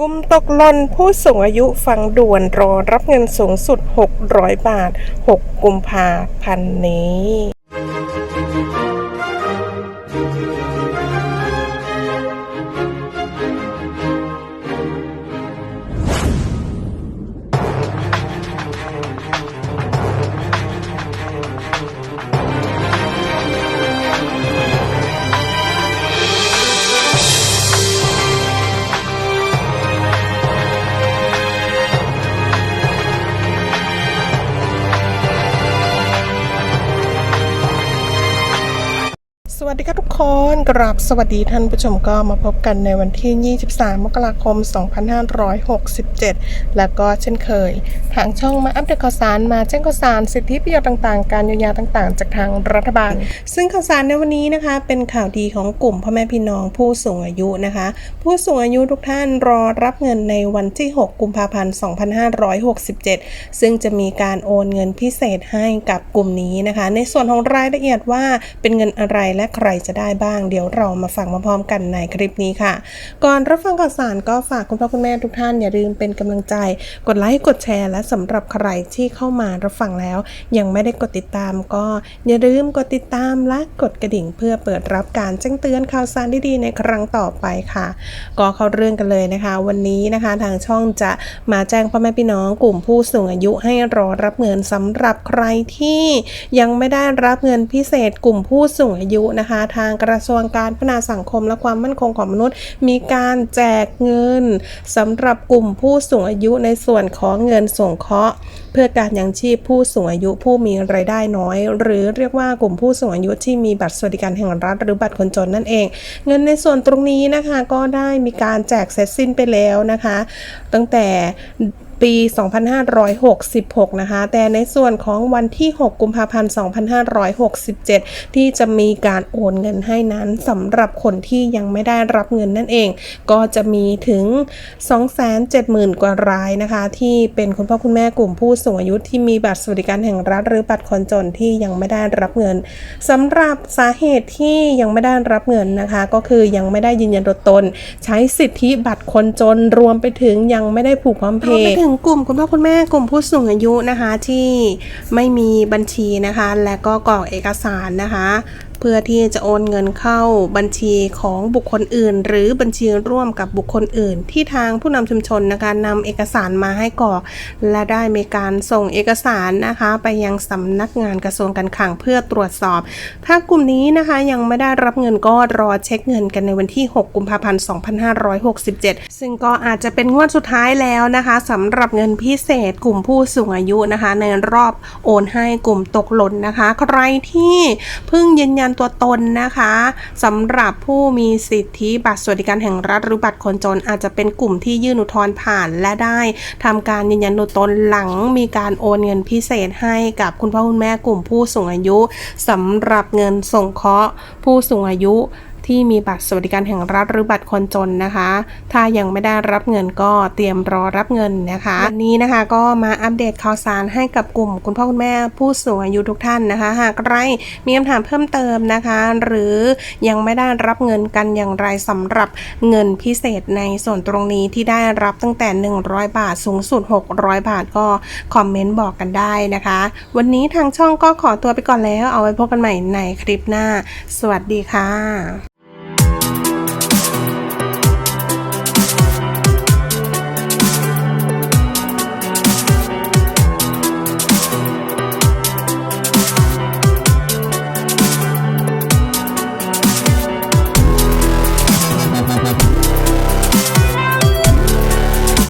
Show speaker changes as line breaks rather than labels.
กลุ่มตกหล่นผู้สูงอายุฟังด่วนรอรับเงินสูงสุด 600 บาท 6 กุมภาพันธ์นี้ สวัสดีครับทุกคนกราบสวัสดีท่านผู้ชมก็มาพบกันในวันที่ 23 มกราคม 2567 แล้วก็เช่นเคย ทางช่องมาอัปเดตข่าวสารมาแจ้งข่าวสารสิทธิประโยชน์ต่างๆ การเยียวยาต่างๆ จากทางรัฐบาล ซึ่งข่าวสารในวันนี้นะคะ เป็นข่าวดีของกลุ่มพ่อแม่พี่น้องผู้สูงอายุนะคะ ผู้สูงอายุทุกท่านรอรับเงินในวันที่ 6 กุมภาพันธ์ 2567 ซึ่งจะมีการโอนเงินพิเศษให้กับกลุ่มนี้นะคะ ในส่วนของรายละเอียดว่าเป็นเงินอะไรและใครจะได้บ้าง เดี๋ยวเรามาฟังมาพร้อมกันในคลิปนี้ค่ะ ก่อนรับฟังข่าวสารก็ฝากคุณพ่อคุณแม่ทุกท่านอย่าลืมเป็นกำลังใจ กดไลค์กดแชร์ และสำหรับใครที่เข้ามารับฟังแล้ว ยังไม่ได้กดติดตามก็อย่าลืมกดติดตามและกดกระดิ่ง เพื่อเปิดรับการแจ้งเตือนข่าวสารดีๆในครั้งต่อไปค่ะ ก็เข้าเรื่องกันเลยนะคะ วันนี้นะคะทางช่องจะมาแจ้งพ่อแม่พี่น้องกลุ่มผู้สูงอายุให้รอรับเงินสำหรับใครที่ยังไม่ได้รับเงินพิเศษกลุ่มผู้สูงอายุนะคะ ทางกระทรวงการพัฒนาสังคมและความมั่นคงของมนุษย์ มีการแจกเงินสำหรับกลุ่มผู้สูงอายุในส่วนของเงินสงเคราะห์เพื่อการยังชีพผู้สูงอายุผู้มีรายได้น้อย หรือเรียกว่ากลุ่มผู้สูงอายุที่มีบัตรสวัสดิการแห่งรัฐหรือบัตรคนจนนั่นเอง เงินในส่วนตรงนี้นะคะก็ได้มีการแจกเสร็จสิ้นไปแล้วนะคะ ตั้งแต่ปี 2566 นะคะ แต่ในส่วนของวันที่ 6 กุมภาพันธ์ 2567 ที่จะมีการโอนเงินให้นั้นสำหรับคนที่ยังไม่ได้รับเงินนั่นเอง ก็จะมีถึง 270,000 กว่ารายนะคะ ที่เป็นคุณพ่อคุณแม่กลุ่มผู้สูงอายุที่มีบัตรสวัสดิการแห่งรัฐ หรือบัตรคนจนที่ยังไม่ได้รับเงินสำหรับสาเหตุที่ยังไม่ได้รับเงินนะคะ ก็คือยังไม่ได้ยืนยันตัวตน ใช้สิทธิบัตรคนจนรวมไปถึงยังไม่ได้ผูกพร้อมเพย์รไปถึงกลุ่มคุณพ่อคุณแม่กลุ่มผู้สูงอายุนะคะที่ไม่มีบัญชีนะคะ และก็กรอกเอกสารนะคะ เพื่อที่จะโอนเงินเข้าบัญชีของบุคคลอื่น หรือบัญชีร่วมกับบุคคลอื่น ที่ทางผู้นำชุมชนนะคะนำเอกสารมาให้กรอก และได้มีการส่งเอกสารนะคะไปยังสำนักงานกระทรวงการคลังเพื่อตรวจสอบ ถ้ากลุ่มนี้นะคะยังไม่ได้รับเงินก็รอเช็คเงินกันในวันที่ 6 กุมภาพันธ์ 2567 ซึ่งก็อาจจะเป็นงวดสุดท้ายแล้วนะคะสำหรับเงินพิเศษกลุ่มผู้สูงอายุนะคะ ในรอบโอนให้กลุ่มตกหล่นนะคะ ใครที่เพิ่งยืนยันนตัวตนนะคะสำหรับผู้มีสิทธิบัตรสวัสดิการแห่งรัฐหรือบัตรคนจนอาจจะเป็นกลุ่มที่ยื่นอุทธรณ์ผ่านและได้ทำการยืนยันตัวตนหลังมีการโอนเงินพิเศษให้กับคุณพ่อคุณแม่กลุ่มผู้สูงอายุสำหรับเงินส่งเคราะห์ผู้สูงอายุ ที่มีบัตรสวัสดิการแห่งรัฐหรือบัตรคนจนนะคะ ถ้ายังไม่ได้รับเงินก็เตรียมรอรับเงินนะคะ วันนี้นะคะก็มาอัปเดตข่าวสารให้กับกลุ่มคุณพ่อคุณแม่ผู้สูงอายุทุกท่านนะคะ หากใครมีคำถามเพิ่มเติมนะคะ หรือยังไม่ได้รับเงินกันอย่างไรสำหรับเงินพิเศษในส่วนตรงนี้ที่ได้รับตั้งแต่ 100 บาทสูงสุด 600 บาทก็คอมเมนต์บอกกันได้นะคะ วันนี้ทางช่องก็ขอตัวไปก่อนแล้วเอาไว้พบกันใหม่ในคลิปหน้า สวัสดีค่ะ